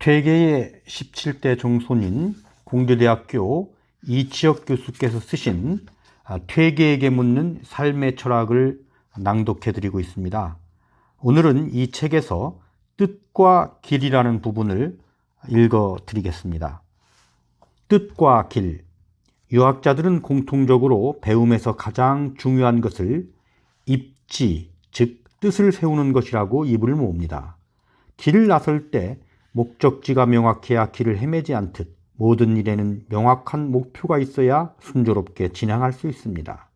퇴계의 17대 종손인 공대대학교 이치혁 교수께서 쓰신 아, 퇴계에게 묻는 삶의 철학을 낭독해 드리고 있습니다. 오늘은 이 책에서 뜻과 길이라는 부분을 읽어 드리겠습니다. 뜻과 길. 유학자들은 공통적으로 배움에서 가장 중요한 것을 입지, 즉 뜻을 세우는 것이라고 입을 모읍니다. 길을 나설 때 목적지가 명확해야 길을 헤매지 않듯 모든 일에는 명확한 목표가 있어야 순조롭게 진행할 수 있습니다.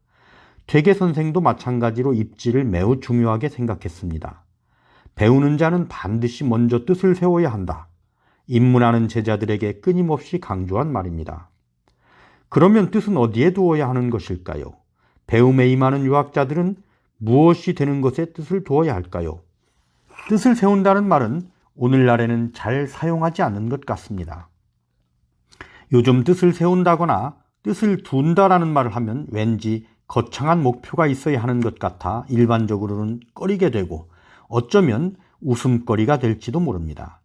퇴계 선생도 마찬가지로 입지를 매우 중요하게 생각했습니다. 배우는 자는 반드시 먼저 뜻을 세워야 한다. 입문하는 제자들에게 끊임없이 강조한 말입니다. 그러면 뜻은 어디에 두어야 하는 것일까요? 배움에 임하는 유학자들은 무엇이 되는 것에 뜻을 두어야 할까요? 뜻을 세운다는 말은 오늘날에는 잘 사용하지 않는 것 같습니다. 요즘 뜻을 세운다거나 뜻을 둔다라는 말을 하면 왠지 거창한 목표가 있어야 하는 것 같아 일반적으로는 꺼리게 되고 어쩌면 웃음거리가 될지도 모릅니다.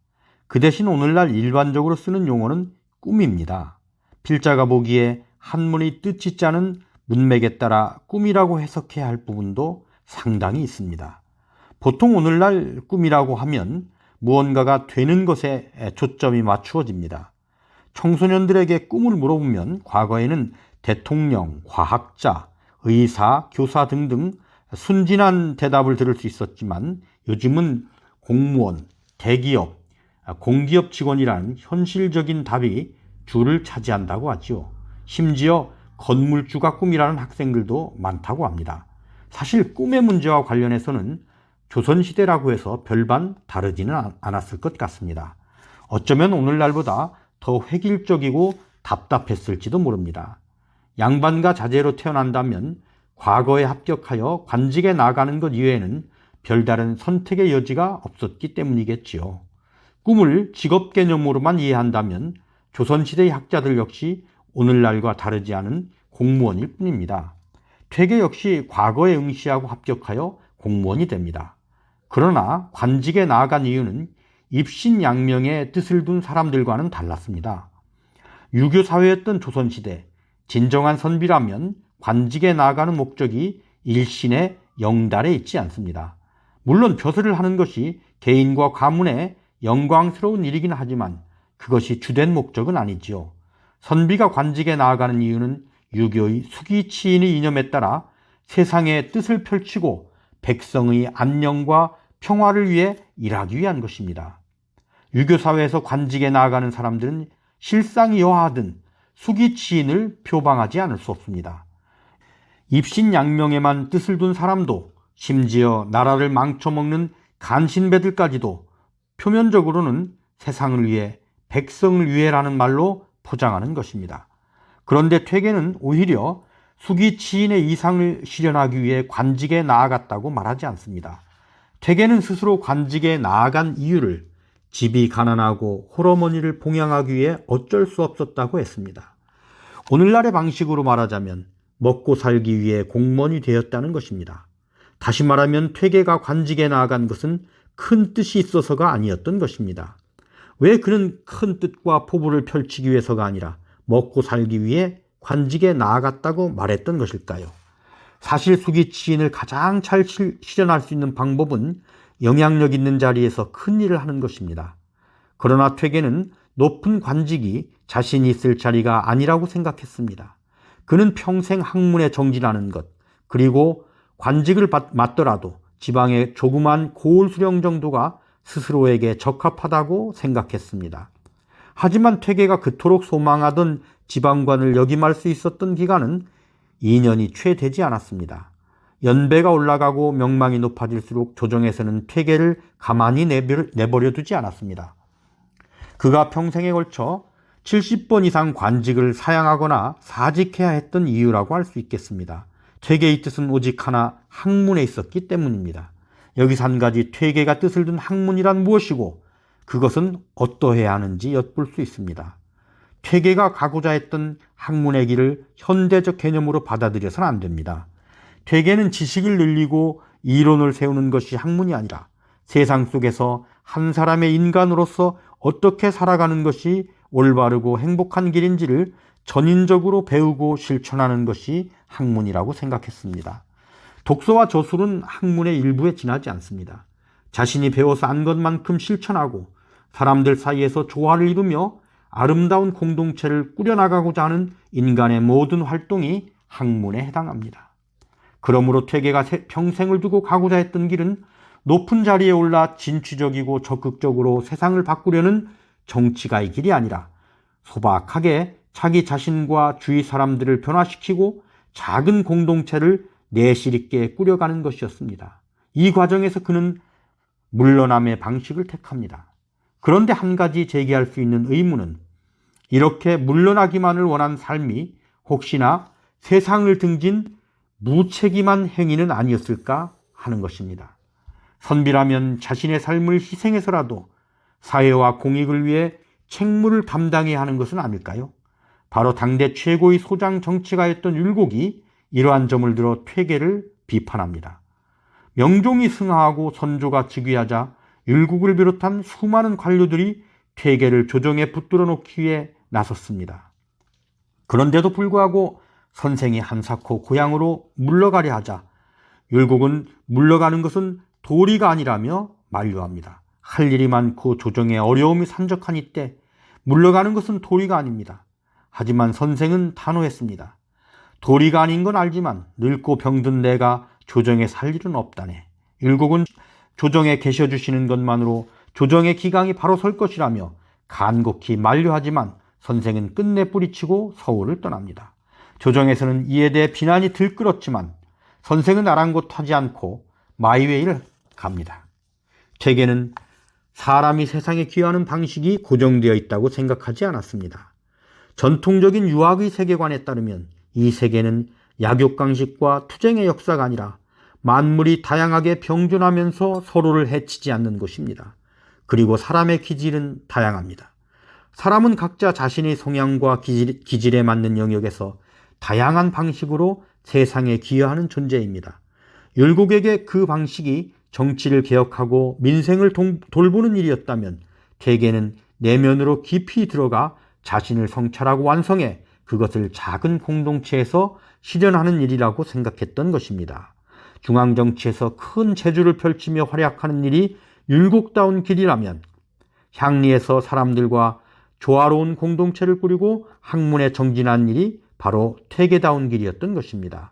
그 대신 오늘날 일반적으로 쓰는 용어는 꿈입니다. 필자가 보기에 한문의 뜻이 자는 문맥에 따라 꿈이라고 해석해야 할 부분도 상당히 있습니다. 보통 오늘날 꿈이라고 하면 무언가가 되는 것에 초점이 맞추어집니다. 청소년들에게 꿈을 물어보면 과거에는 대통령, 과학자, 의사, 교사 등등 순진한 대답을 들을 수 있었지만 요즘은 공무원, 대기업, 공기업 직원이란 현실적인 답이 줄을 차지한다고 하지요. 심지어 건물주가 꿈이라는 학생들도 많다고 합니다. 사실 꿈의 문제와 관련해서는 조선시대라고 해서 별반 다르지는 않았을 것 같습니다. 어쩌면 오늘날보다 더 획일적이고 답답했을지도 모릅니다. 양반과 자제로 태어난다면 과거에 합격하여 관직에 나가는 것 이외에는 별다른 선택의 여지가 없었기 때문이겠지요. 꿈을 직업 개념으로만 이해한다면 조선시대의 학자들 역시 오늘날과 다르지 않은 공무원일 뿐입니다. 퇴계 역시 과거에 응시하고 합격하여 공무원이 됩니다. 그러나 관직에 나아간 이유는 입신양명의 뜻을 둔 사람들과는 달랐습니다. 유교 사회였던 조선시대 진정한 선비라면 관직에 나아가는 목적이 일신의 영달에 있지 않습니다. 물론 벼슬을 하는 것이 개인과 가문의 영광스러운 일이긴 하지만 그것이 주된 목적은 아니지요. 선비가 관직에 나아가는 이유는 유교의 수기치인의 이념에 따라 세상의 뜻을 펼치고 백성의 안녕과 평화를 위해 일하기 위한 것입니다. 유교 사회에서 관직에 나아가는 사람들은 실상이 여하든 수기치인을 표방하지 않을 수 없습니다. 입신양명에만 뜻을 둔 사람도 심지어 나라를 망쳐먹는 간신배들까지도 표면적으로는 세상을 위해 백성을 위해라는 말로 포장하는 것입니다. 그런데 퇴계는 오히려 수기치인의 이상을 실현하기 위해 관직에 나아갔다고 말하지 않습니다. 퇴계는 스스로 관직에 나아간 이유를 집이 가난하고 홀어머니를 봉양하기 위해 어쩔 수 없었다고 했습니다. 오늘날의 방식으로 말하자면 먹고 살기 위해 공무원이 되었다는 것입니다. 다시 말하면 퇴계가 관직에 나아간 것은 큰 뜻이 있어서가 아니었던 것입니다. 왜 그는 큰 뜻과 포부를 펼치기 위해서가 아니라 먹고 살기 위해 관직에 나아갔다고 말했던 것일까요? 사실 수기 치인을 가장 잘 실현할 수 있는 방법은 영향력 있는 자리에서 큰 일을 하는 것입니다. 그러나 퇴계는 높은 관직이 자신이 있을 자리가 아니라고 생각했습니다. 그는 평생 학문에 정진하는 것, 그리고 관직을 맡더라도 지방의 조그만 고을 수령 정도가 스스로에게 적합하다고 생각했습니다. 하지만 퇴계가 그토록 소망하던 지방관을 역임할 수 있었던 기간은 2년이 채 되지 않았습니다. 연배가 올라가고 명망이 높아질수록 조정에서는 퇴계를 가만히 내버려 두지 않았습니다. 그가 평생에 걸쳐 70번 이상 관직을 사양하거나 사직해야 했던 이유라고 할 수 있겠습니다. 퇴계의 뜻은 오직 하나 학문에 있었기 때문입니다. 여기서 한 가지 퇴계가 뜻을 둔 학문이란 무엇이고 그것은 어떠해야 하는지 엿볼 수 있습니다. 퇴계가 가고자 했던 학문의 길을 현대적 개념으로 받아들여서는 안 됩니다. 퇴계는 지식을 늘리고 이론을 세우는 것이 학문이 아니라 세상 속에서 한 사람의 인간으로서 어떻게 살아가는 것이 올바르고 행복한 길인지를 전인적으로 배우고 실천하는 것이 학문이라고 생각했습니다. 독서와 저술은 학문의 일부에 지나지 않습니다. 자신이 배워서 안 것만큼 실천하고 사람들 사이에서 조화를 이루며 아름다운 공동체를 꾸려나가고자 하는 인간의 모든 활동이 학문에 해당합니다. 그러므로 퇴계가 평생을 두고 가고자 했던 길은 높은 자리에 올라 진취적이고 적극적으로 세상을 바꾸려는 정치가의 길이 아니라 소박하게 자기 자신과 주위 사람들을 변화시키고 작은 공동체를 내실 있게 꾸려가는 것이었습니다. 이 과정에서 그는 물러남의 방식을 택합니다. 그런데 한 가지 제기할 수 있는 의문은 이렇게 물러나기만을 원한 삶이 혹시나 세상을 등진 무책임한 행위는 아니었을까 하는 것입니다. 선비라면 자신의 삶을 희생해서라도 사회와 공익을 위해 책무를 감당해야 하는 것은 아닐까요? 바로 당대 최고의 소장 정치가였던 율곡이 이러한 점을 들어 퇴계를 비판합니다. 명종이 승하하고 선조가 즉위하자 율곡을 비롯한 수많은 관료들이 퇴계를 조정에 붙들어 놓기 위해 나섰습니다. 그런데도 불구하고 선생이 한사코 고향으로 물러가려 하자 율곡은 물러가는 것은 도리가 아니라며 만류합니다. 할 일이 많고 조정에 어려움이 산적한 이때 물러가는 것은 도리가 아닙니다. 하지만 선생은 단호했습니다. 도리가 아닌 건 알지만 늙고 병든 내가 조정에 살 일은 없다네. 율곡은 조정에 계셔 주시는 것만으로 조정의 기강이 바로 설 것이라며 간곡히 만류하지만 선생은 끝내 뿌리치고 서울을 떠납니다. 조정에서는 이에 대해 비난이 들끓었지만 선생은 아랑곳하지 않고 마이웨이를 갑니다. 제게는 사람이 세상에 귀하는 방식이 고정되어 있다고 생각하지 않았습니다. 전통적인 유학의 세계관에 따르면 이 세계는 약육강식과 투쟁의 역사가 아니라 만물이 다양하게 병존하면서 서로를 해치지 않는 곳입니다. 그리고 사람의 기질은 다양합니다. 사람은 각자 자신의 성향과 기질, 기질에 맞는 영역에서 다양한 방식으로 세상에 기여하는 존재입니다. 율곡에게 그 방식이 정치를 개혁하고 민생을 동, 돌보는 일이었다면 대개는 내면으로 깊이 들어가 자신을 성찰하고 완성해 그것을 작은 공동체에서 실현하는 일이라고 생각했던 것입니다. 중앙 정치에서 큰 재주를 펼치며 활약하는 일이 율곡다운 길이라면 향리에서 사람들과 조화로운 공동체를 꾸리고 학문에 정진한 일이 바로 퇴계다운 길이었던 것입니다.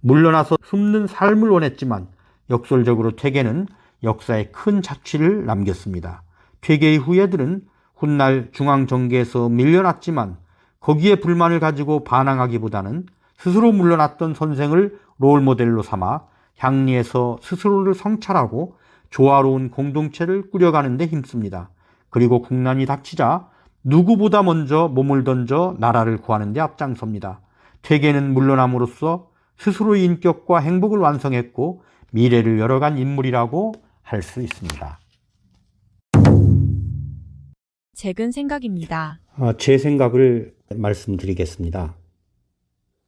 물러나서 숨는 삶을 원했지만 역설적으로 퇴계는 역사에 큰 자취를 남겼습니다. 퇴계의 후예들은 훗날 중앙정계에서 밀려났지만 거기에 불만을 가지고 반항하기보다는 스스로 물러났던 선생을 롤모델로 삼아 향리에서 스스로를 성찰하고 조화로운 공동체를 꾸려가는 데 힘씁니다. 그리고 국난이 닥치자 누구보다 먼저 몸을 던져 나라를 구하는 데 앞장섭니다. 퇴계는 물러남으로써 스스로의 인격과 행복을 완성했고 미래를 열어간 인물이라고 할 수 있습니다. 책은 생각입니다. 아, 제 생각을 말씀드리겠습니다.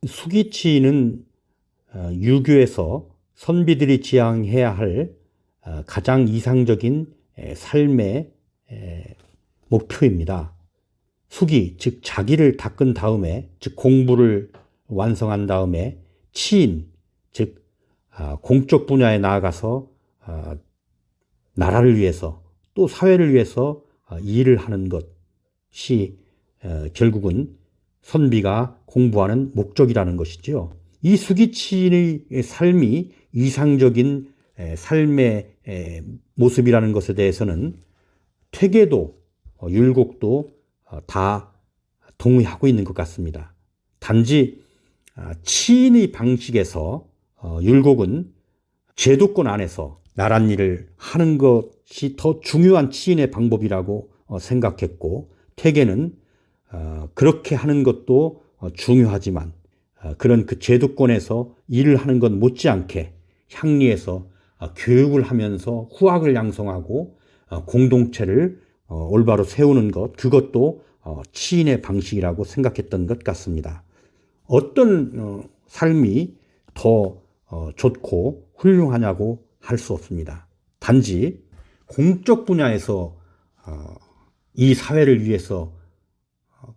수기치는 어, 유교에서 선비들이 지향해야 할 어, 가장 이상적인 삶의 목표입니다. 수기, 즉 자기를 닦은 다음에, 즉 공부를 완성한 다음에 치인, 즉 아, 공적 분야에 나아가서 아, 나라를 위해서 또 사회를 위해서 아, 일을 하는 것이 어, 결국은 선비가 공부하는 목적이라는 것이지요. 이 수기친의 삶이 이상적인 삶의 모습이라는 것에 대해서는 퇴계도 어, 율곡도 어, 다 동의하고 있는 것 같습니다. 단지 치인의 방식에서 어, 율곡은 제도권 안에서 나란 일을 하는 것이 더 중요한 치인의 방법이라고 어, 생각했고 퇴계는 어, 그렇게 하는 것도 중요하지만 그런 그 제도권에서 일을 하는 것 못지않게 향리에서 교육을 하면서 후학을 양성하고 공동체를 올바로 세우는 것 그것도 치인의 방식이라고 생각했던 것 같습니다. 어떤 삶이 더 어, 좋고 훌륭하냐고 할 수 없습니다. 단지 공적 분야에서 어, 이 사회를 위해서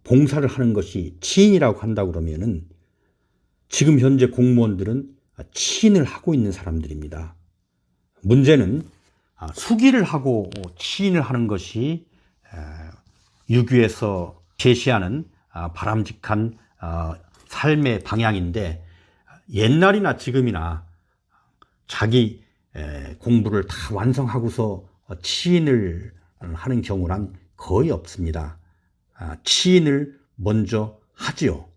봉사를 하는 것이 치인이라고 한다 그러면은 지금 현재 공무원들은 치인을 하고 있는 사람들입니다. 문제는 아, 수기를 하고 치인을 하는 것이 유교에서 제시하는 아, 바람직한 아, 삶의 방향인데 옛날이나 지금이나 자기 에, 공부를 다 완성하고서 치인을 하는 경우는 거의 없습니다. 아, 치인을 먼저 하지요.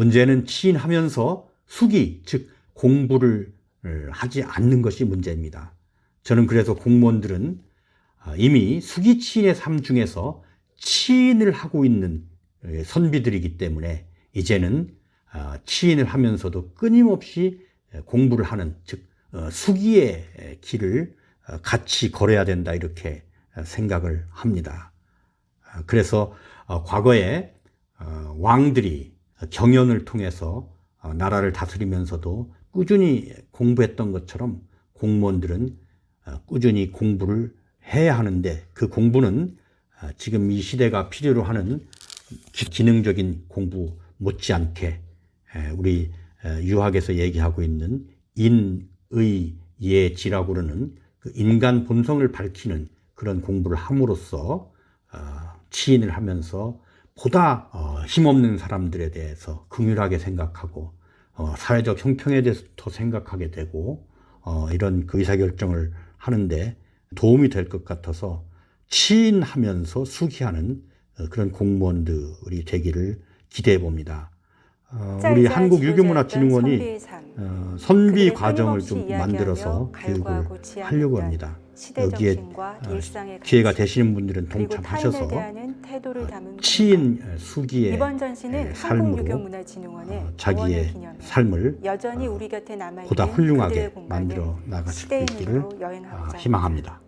문제는 치인하면서 수기, 즉 공부를 하지 않는 것이 문제입니다. 저는 그래서 공무원들은 아, 이미 수기 치인의 삶 중에서 치인을 하고 있는 에, 선비들이기 때문에 이제는 아, 치인을 하면서도 끊임없이 에, 공부를 하는 즉 어, 수기의 에, 길을 어, 같이 걸어야 된다 이렇게 어, 생각을 합니다. 아, 그래서 어, 과거에 어, 왕들이 경연을 통해서 어, 나라를 다스리면서도 꾸준히 공부했던 것처럼 공무원들은 어, 꾸준히 공부를 해야 하는데 그 공부는 어, 지금 이 시대가 필요로 하는 기- 기능적인 공부 못지않게 에, 우리 에, 유학에서 얘기하고 있는 인의 예지라고 그러는 그 인간 본성을 밝히는 그런 공부를 함으로써 어, 치인을 하면서 보다 어, 힘없는 사람들에 대해서 긍휼하게 생각하고 어, 사회적 형평에 대해서 더 생각하게 되고 어, 이런 그 의사결정을 하는데 도움이 될 것 같아서 치인하면서 수기하는 어, 그런 공무원들이 되기를 기대해 봅니다. 어, 우리 한국유교문화진흥원이 어, 선비 과정을 좀 만들어서 교육을 하려고 합니다. 여기에 일상의 기회가 되시는 분들은 동참하셔서 공간. 치인 어, 수기의 전시는 삶으로 자기의 삶을 여전히 우리 곁에 남아 있는 보다 훌륭하게 만들어 나가실 수 있기를 아, 희망합니다.